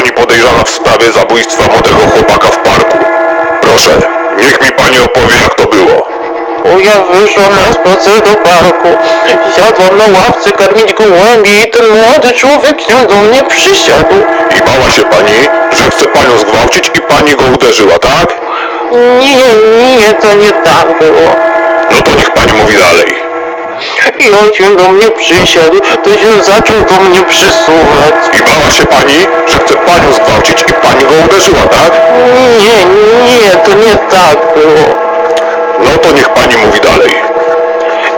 pani podejrzana w sprawie zabójstwa młodego chłopaka w parku. Proszę, niech mi pani opowie, jak to było. O, ja wyszłam na spacer do parku. Siadłam na ławce karmić gołębie i ten młody człowiek się do mnie przysiadł. I bała się pani, że chce panią zgwałcić i pani go uderzyła, tak? Nie, nie, to nie tak było. I on się do mnie przysiadł, to się zaczął do mnie przysuwać. I bała się pani, że chce panią zgwałcić i pani go uderzyła, tak? Nie, nie, to nie tak było. No to niech pani mówi dalej.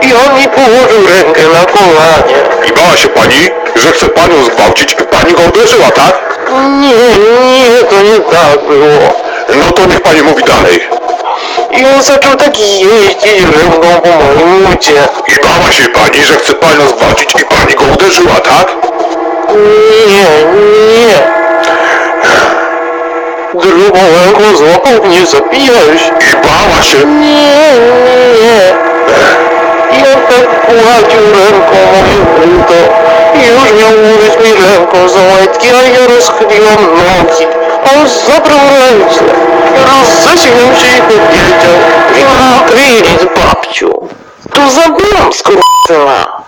I on mi położył rękę na kolanie. I bała się pani, że chce panią zgwałcić i pani go uderzyła, tak? Nie, nie, to nie tak było. No to niech pani mówi dalej. I on zaczął tak jeździć ręką po moim ucie. I bała się pani, że chce panią zgwałcić i pani go uderzyła, tak? Nie, nie. Drugą ręką złapał mnie za pierś. I bała się. Nie, nie. I on tak gładził ręką moje udo. I już miał uryć mi ręką za łajtki, a ja rozchyliłam nogi. A on zabrał ręce. Наші дітям відкрили бабчу. То за бомб скоротила.